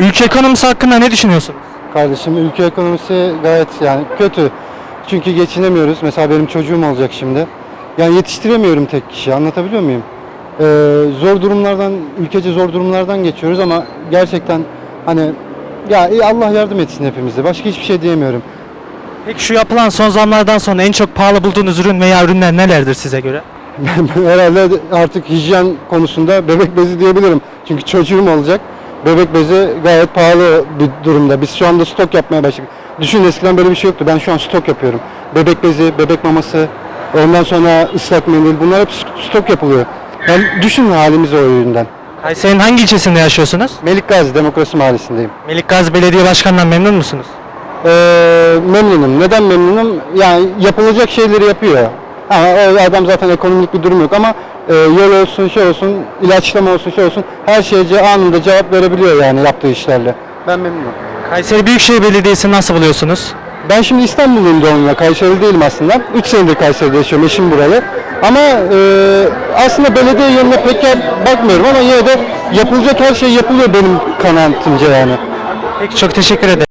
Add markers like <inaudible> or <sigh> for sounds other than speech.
Ülke ekonomisi hakkında ne düşünüyorsunuz? Kardeşim ülke ekonomisi gayet yani kötü. Çünkü geçinemiyoruz. Mesela benim çocuğum olacak şimdi. Yani yetiştiremiyorum tek kişi. Anlatabiliyor muyum? Ee, zor durumlardan, ülkece zor durumlardan geçiyoruz ama gerçekten hani ya iyi Allah yardım etsin hepimize. Başka hiçbir şey diyemiyorum. Peki şu yapılan son zamlardan sonra en çok pahalı bulduğunuz ürün veya ürünler nelerdir size göre? <laughs> Herhalde artık hijyen konusunda bebek bezi diyebilirim. Çünkü çocuğum olacak. Bebek bezi gayet pahalı bir durumda. Biz şu anda stok yapmaya başladık. Düşün eskiden böyle bir şey yoktu. Ben şu an stok yapıyorum. Bebek bezi, bebek maması, ondan sonra ıslak mendil bunlar hep stok yapılıyor. Ben düşün halimizi o yüzden. Kayseri'nin hangi ilçesinde yaşıyorsunuz? Melik Gazi Demokrasi Mahallesi'ndeyim. Melik Gazi Belediye Başkanı'ndan memnun musunuz? Ee, memnunum. Neden memnunum? Yani yapılacak şeyleri yapıyor. Ama o adam zaten ekonomik bir durum yok ama e, yol olsun, şey olsun, ilaçlama olsun, şey olsun her şeye anında cevap verebiliyor yani yaptığı işlerle. Ben memnunum. Kayseri Büyükşehir Belediyesi'ni nasıl buluyorsunuz? Ben şimdi İstanbulluyum doğumla, Kayseri değilim aslında. 3 senedir Kayseri'de yaşıyorum, eşim buralı. Ama e, aslında belediye yönüne pek bakmıyorum ama yine de yapılacak her şey yapılıyor benim kanaatimce yani. Peki çok teşekkür ederim.